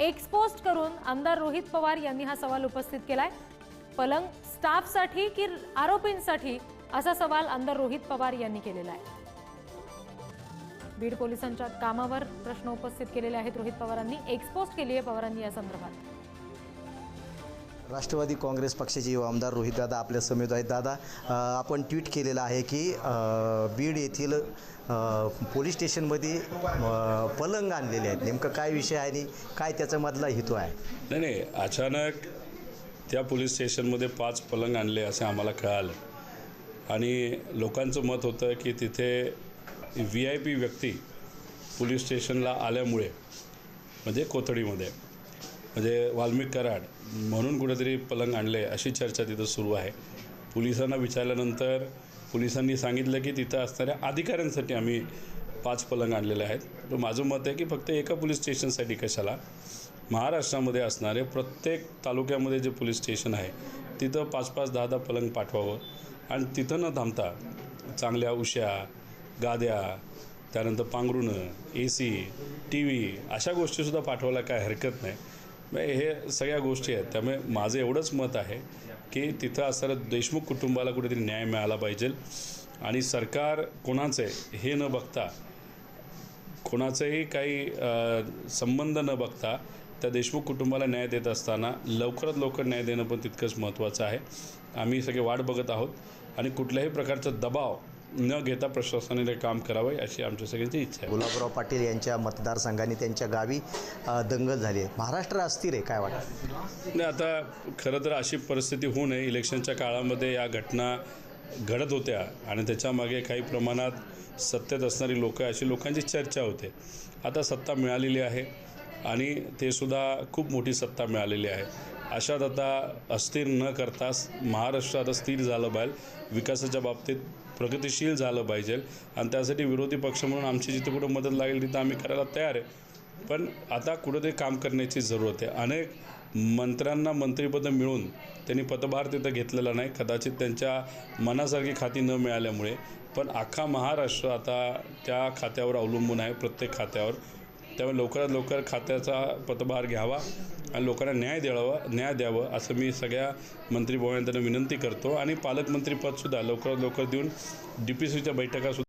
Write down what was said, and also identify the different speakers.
Speaker 1: Ex post करून आमदार रोहित पवार यांनी हा सवाल उपस्थित केलाय. पलंग स्टाफसाठी की आरोपींसाठी असा सवाल आमदार रोहित पवार यांनी केलेला आहे. बीड पोलिसांच्या कामावर प्रश्न उपस्थित केलेले आहेत रोहित पवारांनी. एक्सपोस्ट केली आहे पवारांनी या संदर्भात.
Speaker 2: राष्ट्रवादी काँग्रेस पक्षाचे युवा आमदार रोहितदादा आपल्या समेत आहेत. दादा आपण ट्विट केलेलं आहे की बीड येथील पोलीस स्टेशनमध्ये पलंग आणलेले आहेत. नेमकं काय विषय आहे आणि काय त्याच्यामधला हेतू आहे?
Speaker 3: नाही नाही. अचानक त्या पोलीस स्टेशनमध्ये पाच पलंग आणले असे आम्हाला कळालं. आणि लोकांचं मत होतं की तिथे व्ही आय पी व्यक्ती पोलीस स्टेशनला आल्यामुळे म्हणजे कोथडीमध्ये म्हणजे वाल्मिक कराड म्हणून कुठेतरी पलंग आणले अशी चर्चा तिथं सुरू आहे. पोलिसांना विचारल्यानंतर पोलिसांनी सांगितलं की तिथं असणाऱ्या अधिकाऱ्यांसाठी आम्ही पाच पलंग आणलेले आहेत. तर माझं मत आहे की फक्त एका पोलीस स्टेशनसाठी कशाला? महाराष्ट्रामध्ये असणारे प्रत्येक तालुक्यामध्ये जे पोलीस स्टेशन आहे तिथं पाच पाच दहा दहा पलंग पाठवावं. आणि तिथं न थांबता चांगल्या उश्या गाद्या त्यानंतर पांघरुणं ए सी टी व्ही अशा गोष्टीसुद्धा पाठवायला काय हरकत नाही. म्हणजे हे सगळ्या गोष्टी आहेत. त्यामुळे माझं एवढंच मत आहे की तिथं असणाऱ्या देशमुख कुटुंबाला कुठेतरी न्याय मिळाला पाहिजे आणि सरकार कोणाचं आहे हे न बघता कोणाचाही काही संबंध न बघता त्या देशमुख कुटुंबाला न्याय देत असताना लवकरात लवकर न्याय देणं पण तितकंच महत्त्वाचं आहे. आम्ही सगळे वाट बघत आहोत आणि कुठल्याही प्रकारचा दबाव न घेता प्रशासनाने काम करावे अशी आमच्या सगळ्यांची इच्छा आहे.
Speaker 2: गुलाबराव पाटील यांच्या मतदारसंघाने त्यांच्या गावी दंगल झाली आहे. महाराष्ट्र अस्थिर आहे काय वाटतं?
Speaker 3: नाही आता खरं तर अशी परिस्थिती होऊ नये. इलेक्शनच्या काळामध्ये या घटना घडत होत्या आणि त्याच्यामागे काही प्रमाणात सत्तेत असणारी लोकं अशी लोकांची चर्चा होते. आता सत्ता मिळालेली आहे आणि ते सुद्धा खूप मोठी सत्ता मिळालेली आहे. अशात आता अस्थिर न करता महाराष्ट्र आता स्थिर झालं पाहिजे. विकासाच्या बाबतीत प्रगतिशील झालं पाहिजे. आणि त्यासाठी विरोधी पक्ष म्हणून आमची जिथे कुठं मदत लागेल तिथं आम्ही करायला तयार आहे. पण आता कुठंतरी काम करण्याची जरूरत आहे. अनेक मंत्र्यांना मंत्रिपद मिळून त्यांनी पदभार तिथं घेतलेला नाही. कदाचित त्यांच्या मनासारखी खाती न मिळाल्यामुळे. पण अख्खा महाराष्ट्र आता त्या खात्यावर अवलंबून आहे प्रत्येक खात्यावर. त्यामुळे लवकरात लवकर खात्याचा पतभार घ्यावा आणि लोकांना न्याय द्यावा न्याय द्यावं असं मी सगळ्या मंत्री त्यांना विनंती करतो. आणि पालकमंत्रीपदसुद्धा लवकरात लवकर देऊन डी पी सीच्या बैठकासुद्धा